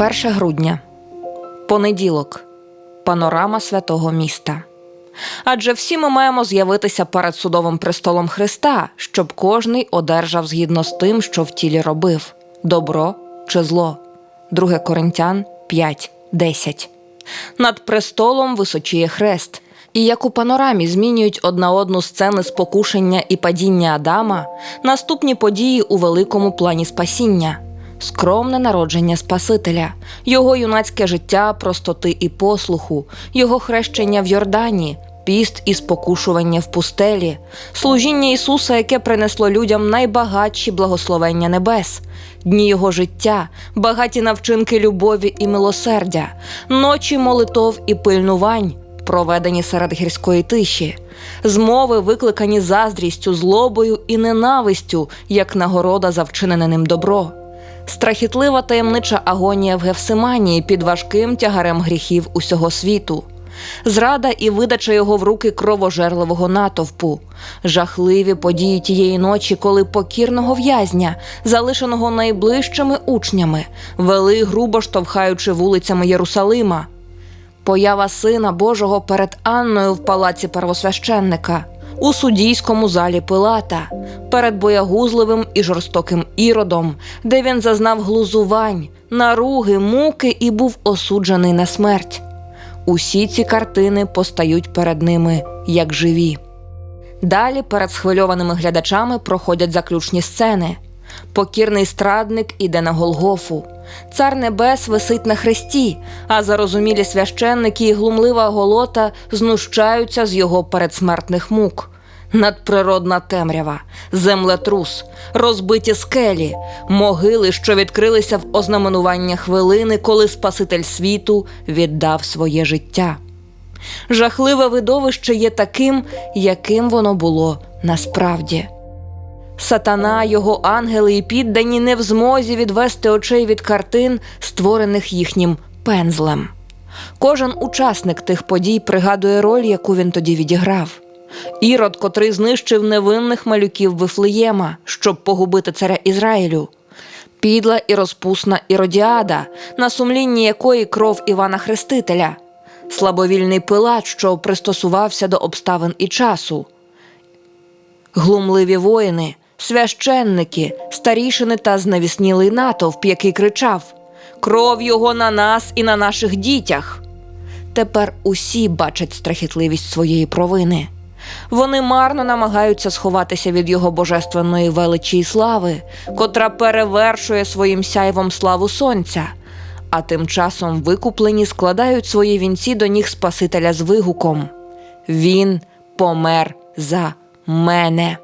1 грудня. Понеділок. Панорама святого міста. Адже всі ми маємо з'явитися перед судовим престолом Христа, щоб кожний одержав згідно з тим, що в тілі робив добро чи зло. 2 Коринтян 5, 10. Над престолом височіє хрест. І як у панорамі змінюють одна одну сцени спокушення і падіння Адама, наступні події у великому плані спасіння, скромне народження Спасителя, його юнацьке життя простоти і послуху, його хрещення в Йордані, піст і спокушування в пустелі, служіння Ісуса, яке принесло людям найбагатші благословення небес, дні його життя, багаті навчинки любові і милосердя, ночі молитов і пильнувань проведені серед гірської тиші, змови, викликані заздрістю, злобою і ненавистю, як нагорода за вчинене ним добро, страхітлива таємнича агонія в Гефсиманії під важким тягарем гріхів усього світу. Зрада і видача його в руки кровожерливого натовпу, жахливі події тієї ночі, коли покірного в'язня, залишеного найближчими учнями, вели грубо штовхаючи вулицями Єрусалима. Поява Сина Божого перед Анною в палаці первосвященника, у судійському залі Пилата, перед боягузливим і жорстоким іродом, де він зазнав глузувань, наруги, муки і був осуджений на смерть. Усі ці картини постають перед ними як живі. Далі перед схвильованими глядачами проходять заключні сцени. Покірний страдник іде на Голгофу. Цар Небес висить на хресті, а зарозумілі священники і глумлива голота знущаються з його передсмертних мук. Надприродна темрява, землетрус, розбиті скелі, могили, що відкрилися в ознаменування хвилини, коли Спаситель світу віддав своє життя. Жахливе видовище є таким, яким воно було насправді. Сатана, його ангели і піддані не в змозі відвести очей від картин, створених їхнім пензлем. Кожен учасник тих подій пригадує роль, яку він тоді відіграв. Ірод, котрий знищив невинних малюків Вифлеєма, щоб погубити царя Ізраїлю, підла і розпусна Іродіада, на сумлінні якої кров Івана Хрестителя, слабовільний пилат, що пристосувався до обставин і часу, глумливі воїни, священники, старішини та знавіснілий натовп, який кричав Кров його на нас і на наших дітях. Тепер усі бачать страхітливість своєї провини. Вони марно намагаються сховатися від його божественної величі й слави, котра перевершує своїм сяйвом славу сонця, а тим часом викуплені складають свої вінці до ніг Спасителя з вигуком Він помер за мене.